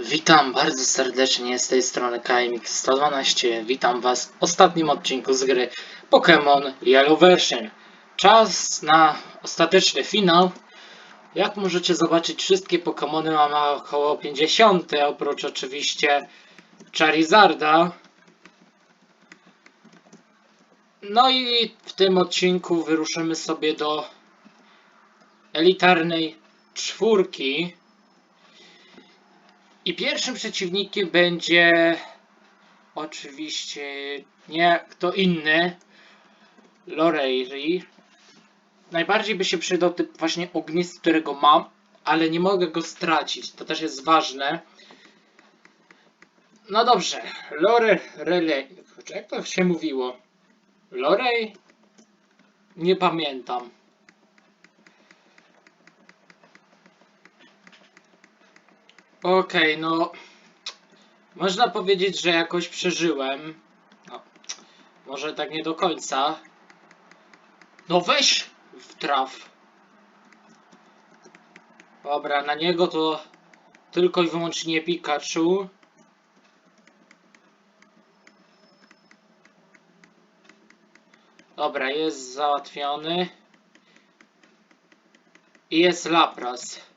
Witam bardzo serdecznie z tej strony KMX112. Witam Was w ostatnim odcinku z gry Pokémon Yellow Version. Czas na ostateczny finał. Jak możecie zobaczyć, wszystkie Pokémony mamy około 50, oprócz oczywiście Charizarda. No i w tym odcinku wyruszymy sobie do elitarnej czwórki. I pierwszym przeciwnikiem będzie oczywiście nie kto inny, Loreiri. Najbardziej by się przydał typ właśnie ognisty, którego mam, ale nie mogę go stracić. To też jest ważne. No dobrze, Lore Relay. Jak to się mówiło? Lorej? Nie pamiętam. Okej, no. Można powiedzieć, że jakoś przeżyłem. No, może tak nie do końca. No weź w traf. Dobra, na niego to tylko i wyłącznie Pikachu. Dobra, jest załatwiony. I jest Lapras.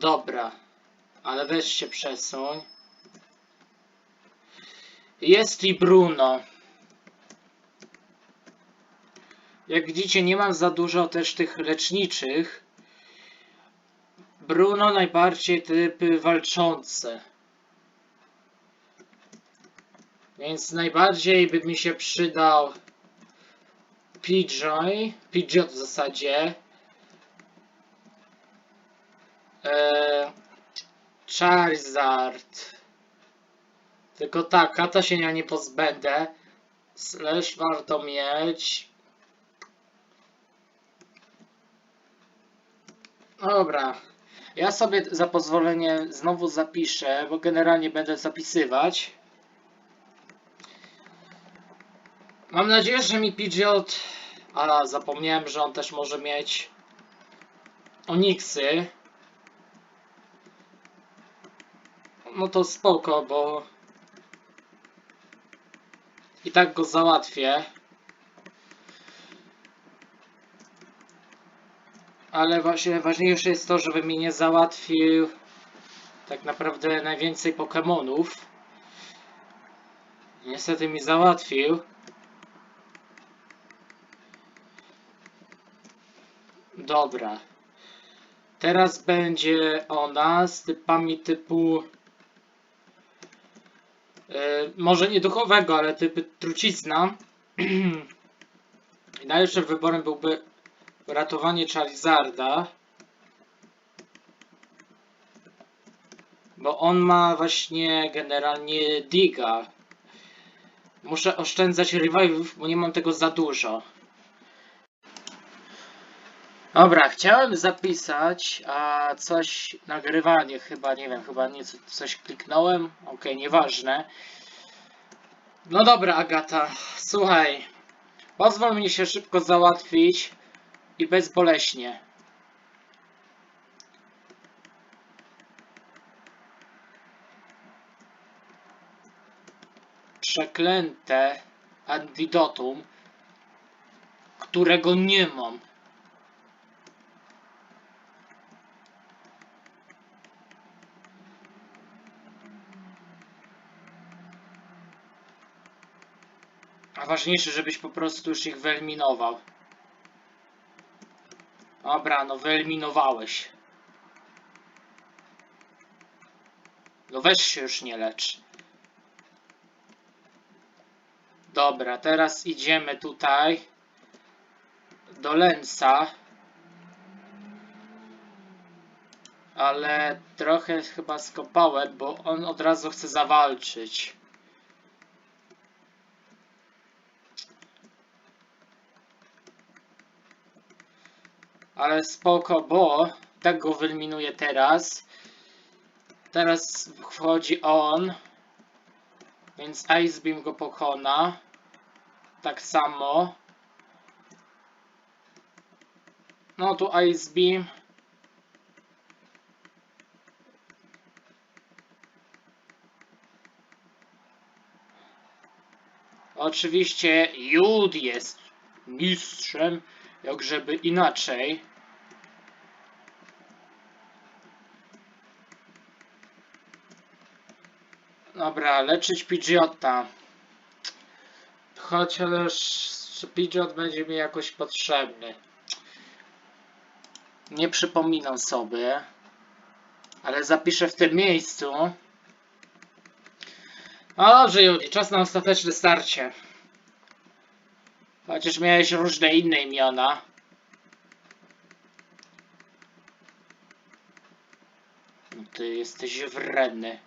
Dobra, ale weź się przesuń. Jest i Bruno. Jak widzicie, nie mam za dużo też tych leczniczych. Bruno najbardziej typy walczące. Więc najbardziej by mi się przydał Pidgey, Pidgeot w zasadzie. Eee, Charizard. Tylko tak, kata się ja nie pozbędę. Slash warto mieć. Dobra. Ja sobie za pozwolenie znowu zapiszę, bo generalnie będę zapisywać. Mam nadzieję, że mi Pidgeot... A, zapomniałem, że on też może mieć Oniksy. No to spoko, bo i tak go załatwię. Ale właśnie ważniejsze jest to, żeby mi nie załatwił tak naprawdę najwięcej Pokémonów. Niestety mi załatwił. Dobra. Teraz będzie ona z typami typu może nie duchowego, ale typy trucizna. I najlepszym wyborem byłby ratowanie Charizarda. Bo on ma właśnie generalnie Diga. Muszę oszczędzać revivów, bo nie mam tego za dużo. Dobra, chciałem zapisać, a coś, nagrywanie chyba, nie wiem, chyba nie, coś kliknąłem, okej, nieważne. No dobra, Agata, słuchaj, pozwól mi się szybko załatwić i bezboleśnie. Przeklęte antidotum, którego nie mam. Ważniejsze, żebyś po prostu już ich wyeliminował. Dobra, no wyeliminowałeś. No weź się już nie lecz. Dobra, teraz idziemy tutaj do Lensa. Ale trochę chyba skopałem, bo on od razu chce zawalczyć. ale spoko, bo tak go wyeliminuję teraz. Teraz wchodzi on, więc Ice Beam go pokona. Tak samo. No tu Ice Beam. Oczywiście Jud jest mistrzem jak żeby inaczej. Dobra, leczyć Pidgeota. Chociaż Pidgeot będzie mi jakoś potrzebny. Nie przypominam sobie. Ale zapiszę w tym miejscu. No dobrze, Judy, czas na ostateczne starcie. Chociaż miałeś różne inne imiona. No Ty jesteś wredny.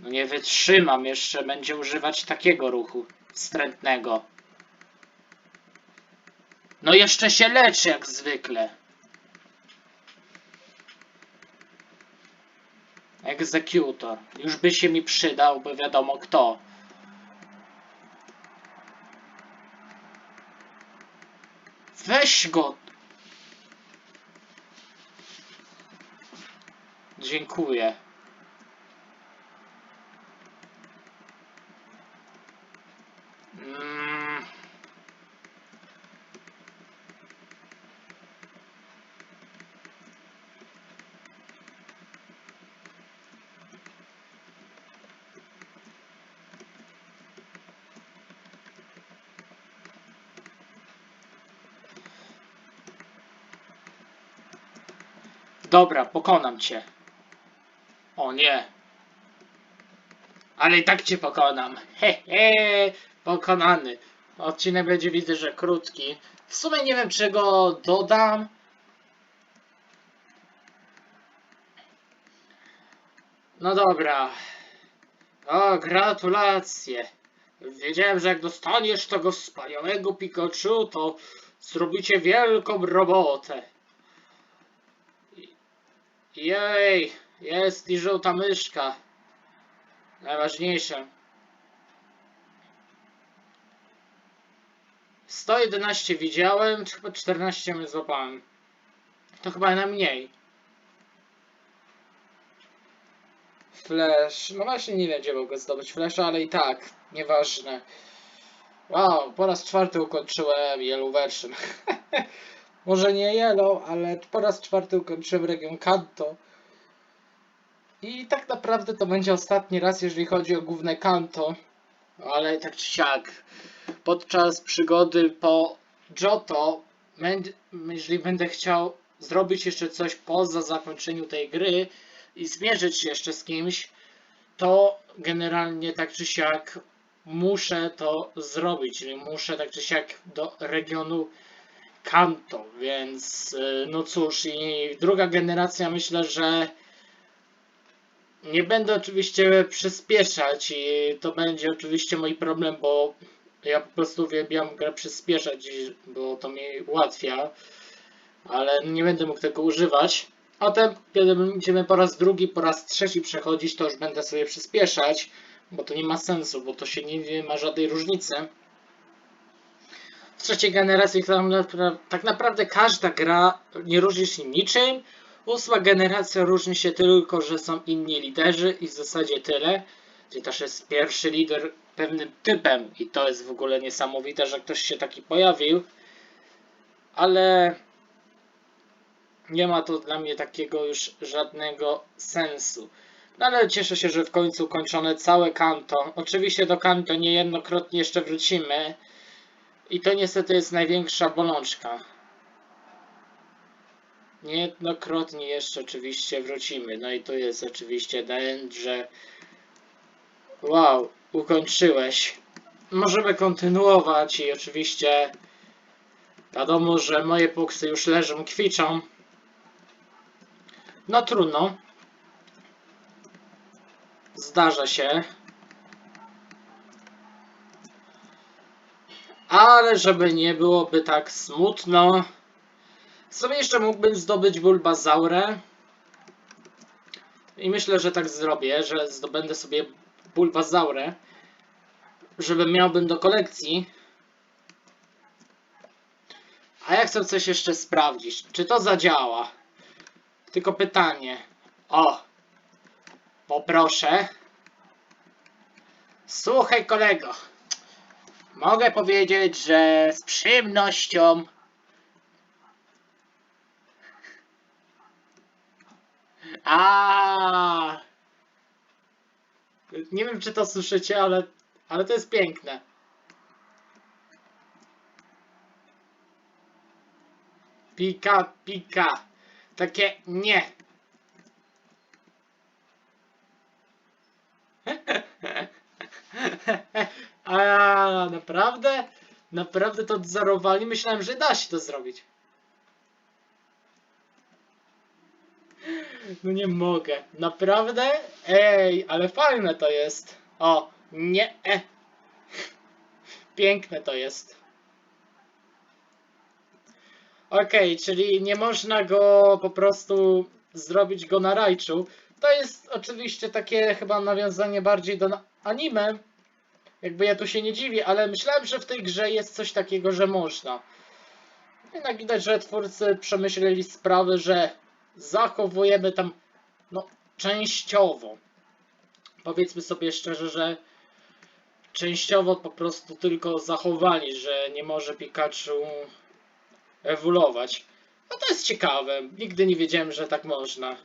No nie wytrzymam jeszcze, będzie używać takiego ruchu wstrętnego. No jeszcze się leczy jak zwykle. Egzekutor. Już by się mi przydał, bo wiadomo kto. Weź go. Dziękuję. Mm. Dobra, pokonam cię. O nie. Ale i tak cię pokonam. He, he, pokonany. Odcinek będzie widzę, że krótki. W sumie nie wiem, czy go dodam. No dobra. O, gratulacje. Wiedziałem, że jak dostaniesz tego wspaniałego Pikachu, to zrobicie wielką robotę. Jej, jest i żółta myszka. Najważniejsze. 111 widziałem, chyba 14 mnie złapałem. To chyba najmniej. Flash. No właśnie nie wiem, gdzie mogę zdobyć flasha, ale i tak, nieważne. Wow, po raz czwarty ukończyłem Yellow Version. Może nie Yellow, ale po raz czwarty ukończyłem region Kanto. I tak naprawdę to będzie ostatni raz, jeżeli chodzi o główne Kanto. Ale tak czy siak, podczas przygody po Johto, jeżeli będę chciał zrobić jeszcze coś poza zakończeniu tej gry i zmierzyć się jeszcze z kimś, to generalnie tak czy siak muszę to zrobić, czyli muszę tak czy siak do regionu Kanto, więc y, no cóż, i druga generacja myślę, że nie będę oczywiście przyspieszać i to będzie oczywiście mój problem, bo ja po prostu uwielbiam grę przyspieszać, bo to mi ułatwia, ale nie będę mógł tego używać. A Potem, kiedy będziemy po raz drugi, po raz trzeci przechodzić, to już będę sobie przyspieszać, bo to nie ma sensu, bo to się nie ma żadnej różnicy. W trzeciej generacji napra- tak naprawdę każda gra nie różni się niczym. Ósma generacja różni się tylko, że są inni liderzy i w zasadzie tyle. Gdzie też jest pierwszy lider pewnym typem i to jest w ogóle niesamowite, że ktoś się taki pojawił. Ale nie ma to dla mnie takiego już żadnego sensu. No ale cieszę się, że w końcu ukończone całe kanto. Oczywiście do kanto niejednokrotnie jeszcze wrócimy. I to niestety jest największa bolączka. Niejednokrotnie jeszcze oczywiście wrócimy. No i to jest oczywiście ten, że wow, ukończyłeś. Możemy kontynuować i oczywiście wiadomo, że moje puksy już leżą, kwiczą. No trudno. Zdarza się. Ale żeby nie byłoby tak smutno, sobie jeszcze mógłbym zdobyć Bulbazaurę. I myślę, że tak zrobię, że zdobędę sobie Bulbazaurę, żeby miałbym do kolekcji. A ja chcę coś jeszcze sprawdzić, czy to zadziała. Tylko pytanie. O! poproszę. Słuchaj kolego, mogę powiedzieć, że z przyjemnością A. Nie wiem, czy to słyszycie, ale, ale to jest piękne. Pika, pika. Takie nie. A naprawdę? Naprawdę to odzorowali? Myślałem, że da się to zrobić. No nie mogę. Naprawdę? Ej, ale fajne to jest. O, nie. E. Piękne to jest. Okej, czyli nie można go po prostu zrobić go na rajczu. To jest oczywiście takie chyba nawiązanie bardziej do anime. Jakby ja tu się nie dziwię, ale myślałem, że w tej grze jest coś takiego, że można. Jednak widać, że twórcy przemyśleli sprawy, że zachowujemy tam, no, częściowo. Powiedzmy sobie szczerze, że częściowo po prostu tylko zachowali, że nie może Pikachu ewoluować. No to jest ciekawe. Nigdy nie wiedziałem, że tak można.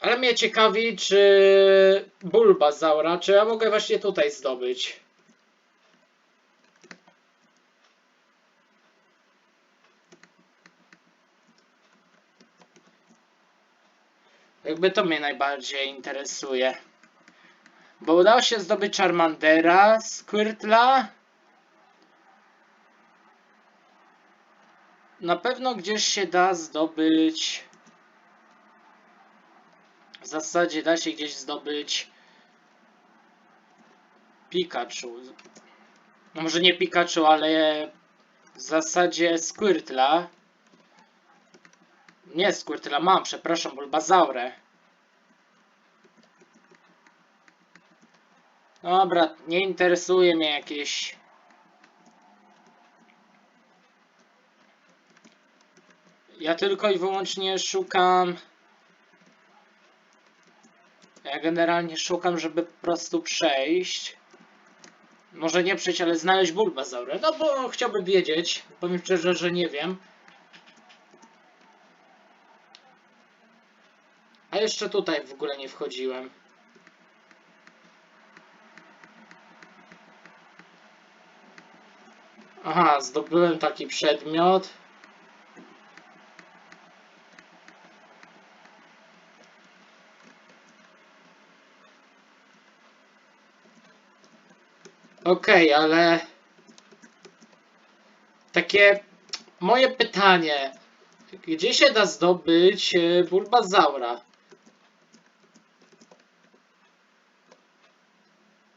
Ale mnie ciekawi, czy Bulbazaura, czy ja mogę właśnie tutaj zdobyć. Jakby to mnie najbardziej interesuje. Bo udało się zdobyć Charmandera, Squirtla. Na pewno gdzieś się da zdobyć. W zasadzie da się gdzieś zdobyć Pikachu. No może nie Pikachu, ale w zasadzie Squirtla. Nie Squirtla mam, przepraszam, Bulbazaurę. Dobra, nie interesuje mnie jakieś... Ja tylko i wyłącznie szukam... Ja generalnie szukam, żeby po prostu przejść. Może nie przejść, ale znaleźć Bulbazaurę. No bo chciałbym wiedzieć. Powiem szczerze, że nie wiem. A jeszcze tutaj w ogóle nie wchodziłem. Aha, zdobyłem taki przedmiot. Okej, ale takie moje pytanie. Gdzie się da zdobyć e, Bulbazaura?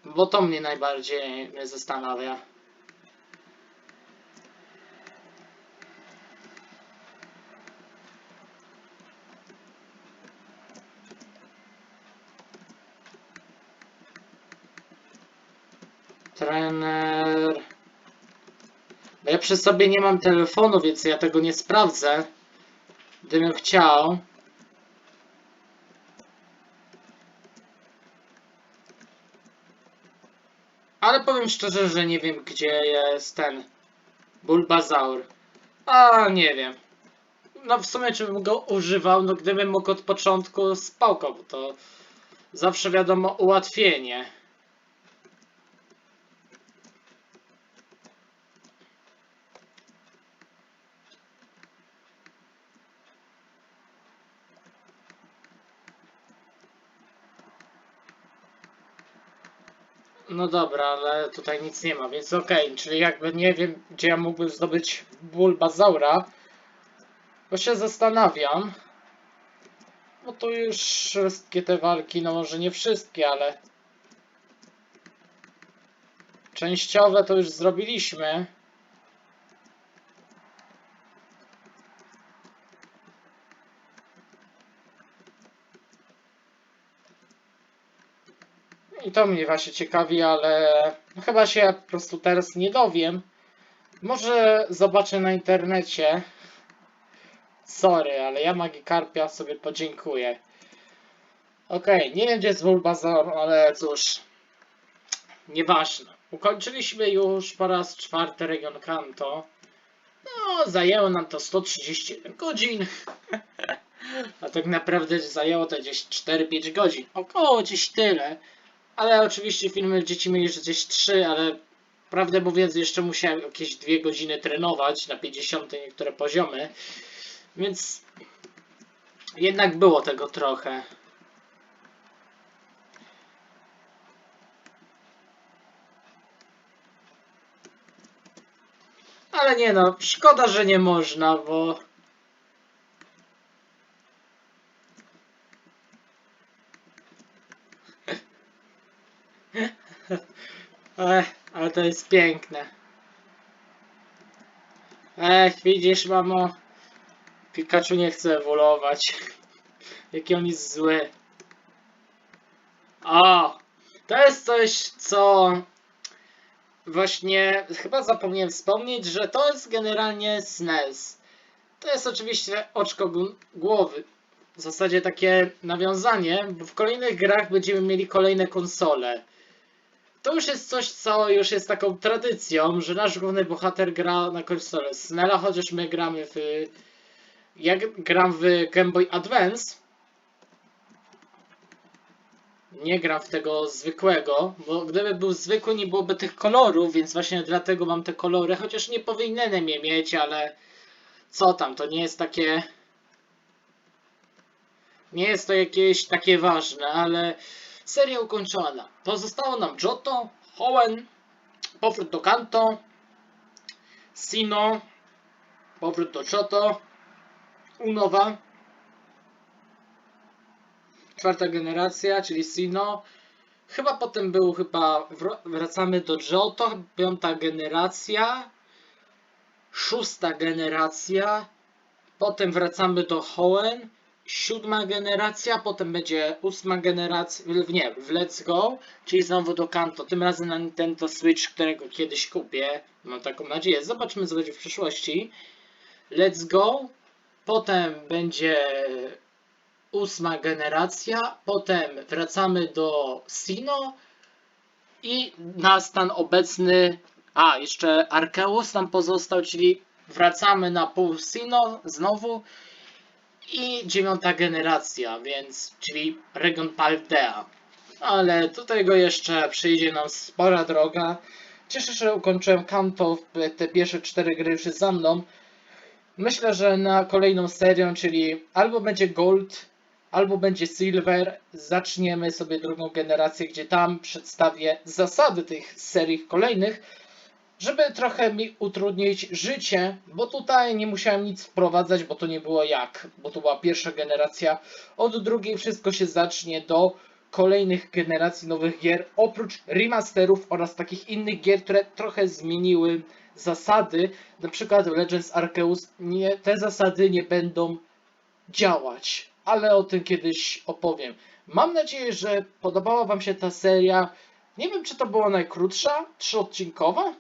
Bo to mnie najbardziej zastanawia. Trener. No ja przy sobie nie mam telefonu, więc ja tego nie sprawdzę. Gdybym chciał. Ale powiem szczerze, że nie wiem gdzie jest ten Bulbazaur. A nie wiem. No w sumie czy bym go używał, no gdybym mógł od początku spoko, bo to zawsze wiadomo ułatwienie. No dobra, ale tutaj nic nie ma, więc okej, czyli jakby nie wiem, gdzie ja mógłbym zdobyć Bulbazaura, bo się zastanawiam, bo tu już wszystkie te walki, no może nie wszystkie, ale częściowe to już zrobiliśmy. I to mnie właśnie ciekawi, ale chyba się po prostu teraz nie dowiem. Może zobaczę na internecie. Sorry, ale ja Magikarpia sobie podziękuję. Okej, nie wiem gdzie jest Bulbasaur, ale cóż, nieważne. Ukończyliśmy już po raz czwarty region Kanto. No, zajęło nam to 131 godzin. A tak naprawdę zajęło to gdzieś 4-5 godzin. Około gdzieś tyle. Ale oczywiście filmy dzieci mieli już gdzieś 3, ale prawdę mówiąc jeszcze musiałem jakieś 2 godziny trenować na 50 niektóre poziomy. Więc jednak było tego trochę. Ale nie no, szkoda, że nie można, bo... Ech, ale to jest piękne. Ech, widzisz, mamo? Pikachu nie chce ewoluować. Jaki on jest zły. O! To jest coś, co właśnie chyba zapomniałem wspomnieć, że to jest generalnie SNES. To jest oczywiście oczko gł- głowy. W zasadzie takie nawiązanie, bo w kolejnych grach będziemy mieli kolejne konsole. To już jest coś, co już jest taką tradycją, że nasz główny bohater gra na konsolę SNESa, chociaż my gramy w... Ja gram w Game Boy Advance. Nie gram w tego zwykłego, bo gdyby był zwykły, nie byłoby tych kolorów, więc właśnie dlatego mam te kolory, chociaż nie powinienem je mieć, ale co tam, to nie jest takie... Nie jest to jakieś takie ważne, ale seria ukończona. Pozostało nam Johto, Hoenn, powrót do Kanto, Sino, powrót do Johto, Unowa, czwarta generacja, czyli Sino. Chyba potem był chyba wr- wracamy do Johto, piąta generacja, szósta generacja, potem wracamy do Hoenn, siódma generacja, potem będzie ósma generacja, nie, w Let's Go, czyli znowu do Kanto, tym razem na Nintendo Switch, którego kiedyś kupię, mam taką nadzieję, zobaczymy co będzie w przyszłości. Let's Go, potem będzie ósma generacja, potem wracamy do Sino i na stan obecny, a jeszcze Arceus nam pozostał, czyli wracamy na pół Sino znowu i dziewiąta generacja, więc czyli region Paldea. Ale do tego jeszcze przyjdzie nam spora droga. Cieszę się, że ukończyłem Kanto, te pierwsze cztery gry już za mną. Myślę, że na kolejną serię, czyli albo będzie Gold, albo będzie Silver, zaczniemy sobie drugą generację, gdzie tam przedstawię zasady tych serii kolejnych, żeby trochę mi utrudnić życie, bo tutaj nie musiałem nic wprowadzać, bo to nie było jak, bo to była pierwsza generacja. Od drugiej wszystko się zacznie do kolejnych generacji nowych gier, oprócz remasterów oraz takich innych gier, które trochę zmieniły zasady. Na przykład w Legends Arceus nie, te zasady nie będą działać, ale o tym kiedyś opowiem. Mam nadzieję, że podobała Wam się ta seria. Nie wiem, czy to była najkrótsza, trzyodcinkowa,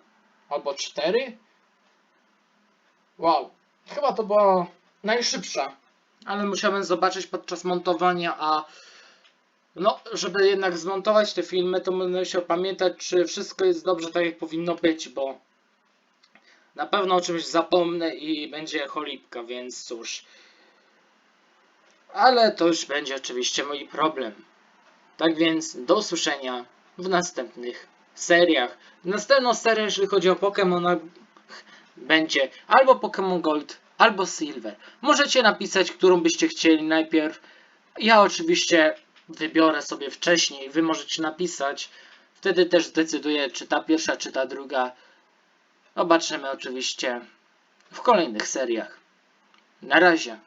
albo cztery. Wow, chyba to była najszybsza, ale musiałem zobaczyć podczas montowania, a no, żeby jednak zmontować te filmy, to będę musiał pamiętać, czy wszystko jest dobrze tak, jak powinno być, bo na pewno o czymś zapomnę i będzie cholipka, więc cóż. Ale to już będzie oczywiście mój problem. Tak więc do usłyszenia w następnych seriach. Następną serię, jeżeli chodzi o Pokémon, będzie albo Pokémon Gold, albo Silver. Możecie napisać, którą byście chcieli najpierw. Ja oczywiście wybiorę sobie wcześniej, wy możecie napisać. Wtedy też zdecyduję, czy ta pierwsza, czy ta druga. Zobaczymy oczywiście w kolejnych seriach. Na razie.